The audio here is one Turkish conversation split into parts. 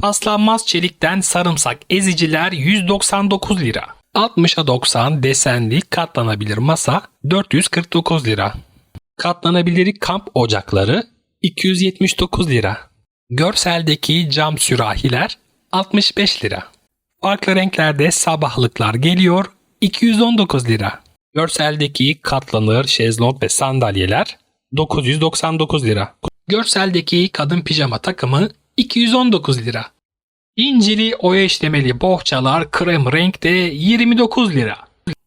Paslanmaz çelikten sarımsak eziciler 199 lira. 60'a 90 desenli katlanabilir masa 449 lira. Katlanabilir kamp ocakları 279 lira. Görseldeki cam sürahiler 65 lira. Farklı renklerde sabahlıklar geliyor 219 lira. Görseldeki katlanır şezlong ve sandalyeler 999 lira. Görseldeki kadın pijama takımı 219 lira. İncili oya işlemeli bohçalar krem renkte 29 lira.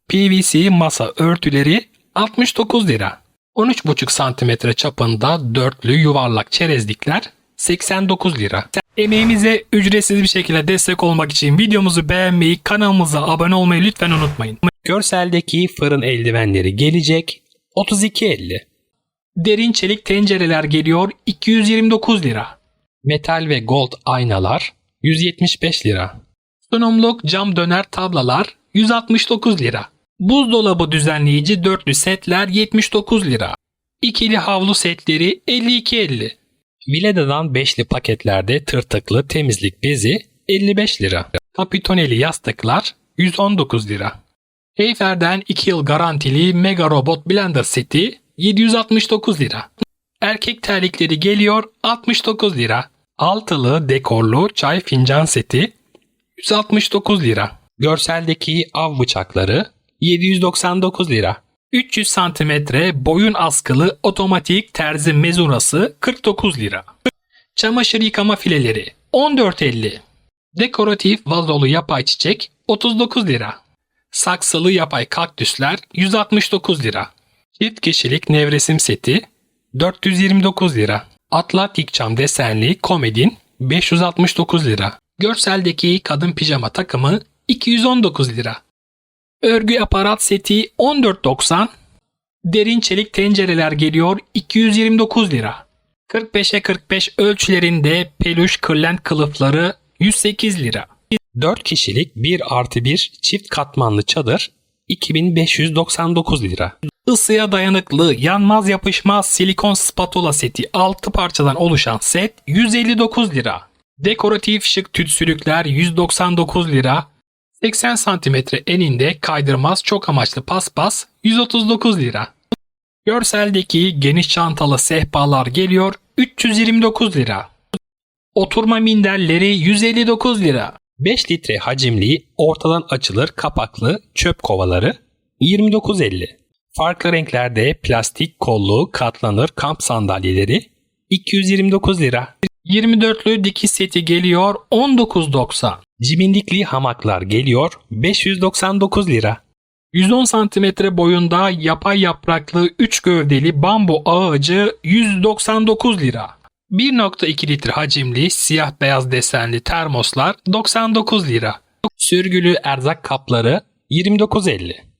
PVC masa örtüleri 69 lira. 13,5 cm çapında dörtlü yuvarlak çerezlikler 89 lira. Emeğimize ücretsiz bir şekilde destek olmak için videomuzu beğenmeyi, kanalımıza abone olmayı lütfen unutmayın. Görseldeki fırın eldivenleri gelecek 32.50. Derin çelik tencereler geliyor 229 lira. Metal ve gold aynalar 175 lira. Sunumluk cam döner tablalar 169 lira. Buzdolabı düzenleyici dörtlü setler 79 lira. İkili havlu setleri 52.50. Vileda'dan beşli paketlerde tırtıklı temizlik bezi 55 lira. Kapitoneli yastıklar 119 lira. Heyfer'den 2 yıl garantili Mega Robot Blender seti 769 lira. Erkek terlikleri geliyor 69 lira. Altılı dekorlu çay fincan seti 169 lira. Görseldeki av bıçakları 799 lira. 300 santimetre boyun askılı otomatik terzi mezurası 49 lira. Çamaşır yıkama fileleri 14.50. Dekoratif vazolu yapay çiçek 39 lira. Saksılı yapay kaktüsler 169 lira. Çift kişilik nevresim seti 429 lira. Atlantik cam desenli komedin 569 lira. Görseldeki kadın pijama takımı 219 lira. Örgü aparat seti 14.90. Derin çelik tencereler geliyor 229 lira. 45'e 45 ölçülerinde peluş kırlent kılıfları 108 lira. 4 kişilik 1 artı 1 çift katmanlı çadır 2599 lira. Isıya dayanıklı, yanmaz yapışmaz silikon spatula seti 6 parçadan oluşan set 159 lira. Dekoratif şık tütsülükler 199 lira. 80 cm eninde kaydırmaz çok amaçlı paspas 139 lira. Görseldeki geniş çantalı sehpalar geliyor 329 lira. Oturma minderleri 159 lira. 5 litre hacimli ortadan açılır kapaklı çöp kovaları 29.50. Farklı renklerde plastik kollu katlanır kamp sandalyeleri 229 lira. 24'lü dikiş seti geliyor 19.90. Cibindikli hamaklar geliyor 599 lira. 110 cm boyunda yapay yapraklı 3 gövdeli bambu ağacı 199 lira. 1.2 litre hacimli siyah beyaz desenli termoslar 99 lira. Sürgülü erzak kapları 29.50.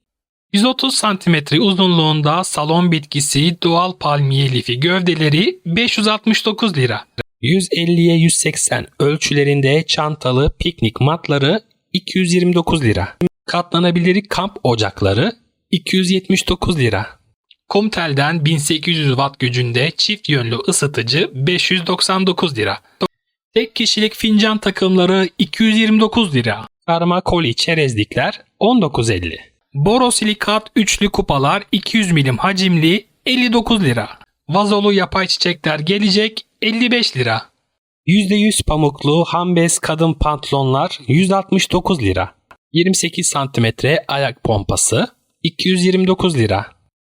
130 cm uzunluğunda salon bitkisi doğal palmiye lifi gövdeleri 569 lira. 150'ye 180 ölçülerinde çantalı piknik matları 229 lira. Katlanabilir kamp ocakları 279 lira. Kumtel'den 1800 watt gücünde çift yönlü ısıtıcı 599 lira. Tek kişilik fincan takımları 229 lira. Karma koli çerezlikler 19.50. Borosilikat üçlü kupalar 200 milim hacimli 59 lira. Vazolu yapay çiçekler gelecek 55 lira. %100 pamuklu hambez kadın pantolonlar 169 lira. 28 cm ayak pompası 229 lira.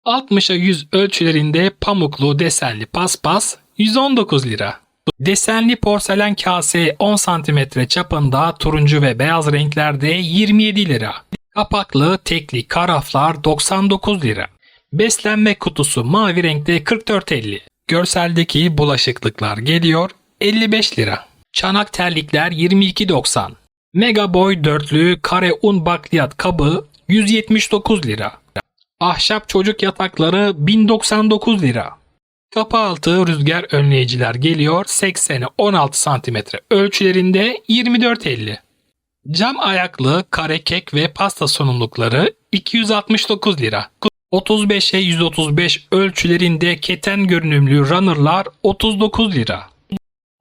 60'a 100 ölçülerinde pamuklu desenli paspas 119 lira. Desenli porselen kase 10 cm çapında turuncu ve beyaz renklerde 27 lira. Kapaklı tekli karaflar 99 lira. Beslenme kutusu mavi renkte 44.50. Görseldeki bulaşıklıklar geliyor 55 lira. Çanak terlikler 22.90. Mega Boy dörtlü kare un bakliyat kabı 179 lira. Ahşap çocuk yatakları 1099 lira. Kapı altı rüzgar önleyiciler geliyor 80'e 16 cm ölçülerinde 24.50. Cam ayaklı kare kek ve pasta sunumlukları 269 lira. 35'e 135 ölçülerinde keten görünümlü runnerlar 39 lira.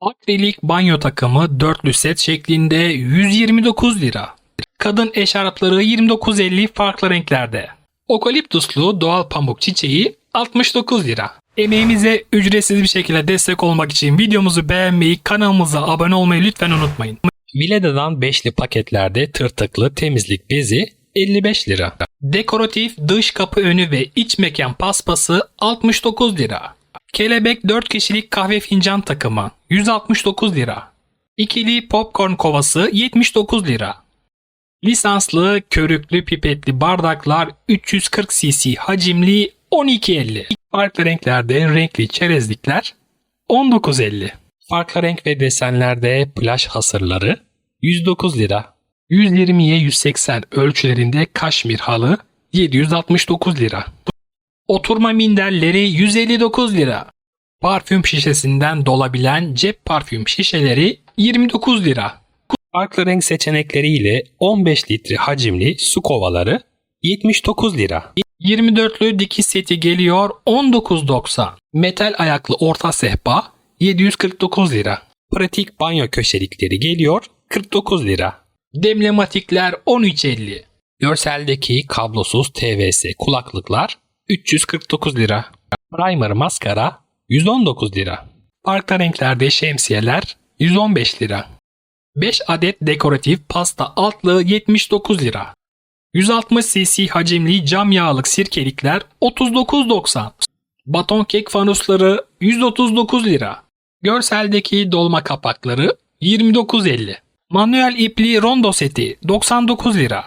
Akrilik banyo takımı dörtlü set şeklinde 129 lira. Kadın eşarpları 29.50 farklı renklerde. Okaliptuslu doğal pamuk çiçeği 69 lira. Emeğimize ücretsiz bir şekilde destek olmak için videomuzu beğenmeyi, kanalımıza abone olmayı lütfen unutmayın. Vileda'dan beşli paketlerde tırtıklı temizlik bezi 55 lira. Dekoratif dış kapı önü ve iç mekan paspası 69 lira. Kelebek 4 kişilik kahve fincan takımı 169 lira. İkili popcorn kovası 79 lira. Lisanslı körüklü pipetli bardaklar 340 cc hacimli 12.50. Farklı renklerde renkli çerezlikler 19.50. Farklı renk ve desenlerde plaj hasırları 109 lira. 120'ye 180 ölçülerinde kaşmir halı 769 lira. Oturma minderleri 159 lira. Parfüm şişesinden dolabilen cep parfüm şişeleri 29 lira. Farklı renk seçenekleriyle 15 litre hacimli su kovaları 79 lira. 24'lü dikiş seti geliyor 19.90. Metal ayaklı orta sehpa 749 lira. Pratik banyo köşelikleri geliyor 49 lira. Demlematikler 13.50. Görseldeki kablosuz TVS kulaklıklar 349 lira. Primer maskara 119 lira. Farklı renklerde şemsiyeler 115 lira. 5 adet dekoratif pasta altlığı 79 lira. 160 cc hacimli cam yağlık sirkelikler 39.90. Baton kek fanusları 139 lira. Görseldeki dolma kapakları 29.50. Manuel ipli rondo seti 99 lira.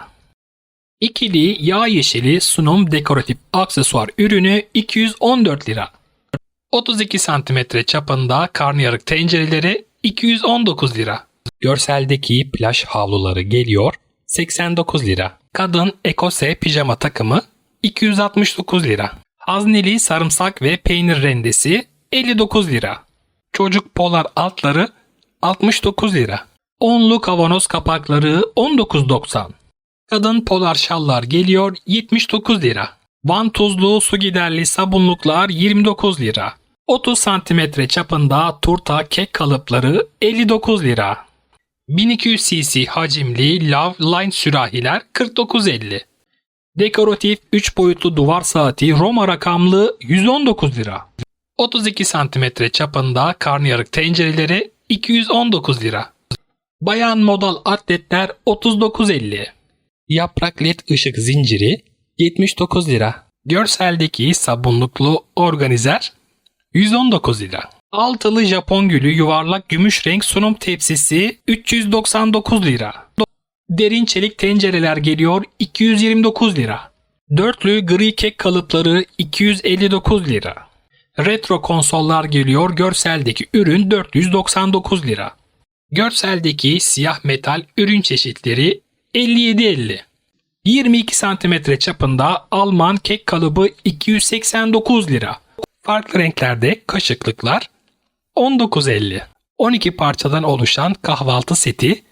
İkili yağ yeşili sunum dekoratif aksesuar ürünü 214 lira. 32 cm çapında karnıyarık tencereleri 219 lira. Görseldeki plaj havluları geliyor 89 lira. Kadın ekose pijama takımı 269 lira. Hazneli sarımsak ve peynir rendesi 59 lira. Çocuk polar altları 69 lira. Onlu kavanoz kapakları 19.90. Kadın polar şallar geliyor 79 lira. Van tuzlu su giderli sabunluklar 29 lira. 30 santimetre çapında turta kek kalıpları 59 lira. 1200 cc hacimli Love Line sürahiler 49.50. Dekoratif 3 boyutlu duvar saati Roma rakamlı 119 lira. 32 santimetre çapında karnıyarık tencereleri 219 lira. Bayan modal atletler 39.50. Yaprak led ışık zinciri 79 lira. Görseldeki sabunluklu organizer 119 lira. Altılı Japon gülü yuvarlak gümüş renk sunum tepsisi 399 lira. Derin çelik tencereler geliyor 229 lira. Dörtlü gri kek kalıpları 259 lira. Retro konsollar geliyor görseldeki ürün 499 lira. Görseldeki siyah metal ürün çeşitleri 57.50. 22 cm çapında Alman kek kalıbı 289 lira. Farklı renklerde kaşıklıklar 19.50. 12 parçadan oluşan kahvaltı seti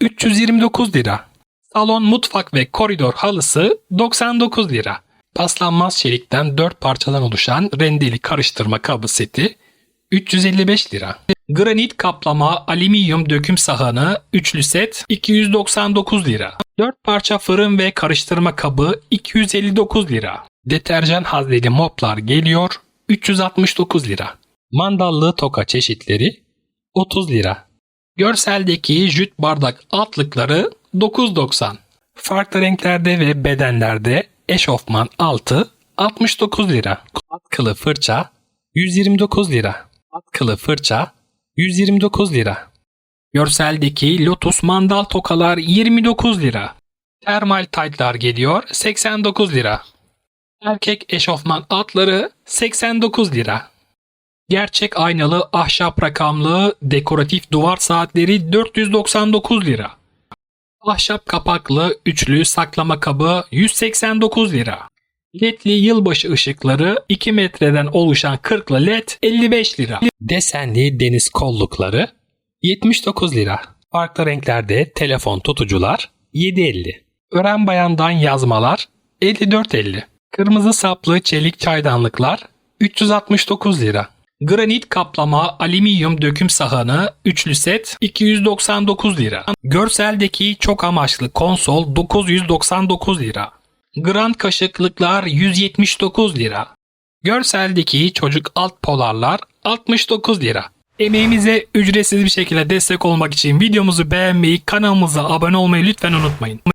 329 lira. Salon, mutfak ve koridor halısı 99 lira. Paslanmaz çelikten 4 parçadan oluşan rendeli karıştırma kabı seti 355 lira. Granit kaplama alüminyum döküm sahanı üçlü set 299 lira. 4 parça fırın ve karıştırma kabı 259 lira. Deterjan hazneli moplar geliyor 369 lira. Mandallı toka çeşitleri 30 lira. Görseldeki jüt bardak altlıkları 9.90. Farklı renklerde ve bedenlerde eşofman altı 69 lira. Atkılı fırça 129 lira. Atkılı fırça 129 lira. Görseldeki Lotus mandal tokalar 29 lira. Termal taytlar geliyor 89 lira. Erkek eşofman atları 89 lira. Gerçek aynalı ahşap rakamlı dekoratif duvar saatleri 499 lira. Ahşap kapaklı üçlü saklama kabı 189 lira. LED'li yılbaşı ışıkları 2 metreden oluşan 40'lı LED 55 lira. Desenli deniz kollukları 79 lira. Farklı renklerde telefon tutucular 7.50. Ören bayandan yazmalar 54.50. Kırmızı saplı çelik çaydanlıklar 369 lira. Granit kaplama alüminyum döküm sahanı üçlü set 299 lira. Görseldeki çok amaçlı konsol 999 lira. Grand kaşıklıklar 179 lira. Görseldeki çocuk alt polarlar 69 lira. Emeğimize ücretsiz bir şekilde destek olmak için videomuzu beğenmeyi, kanalımıza abone olmayı lütfen unutmayın.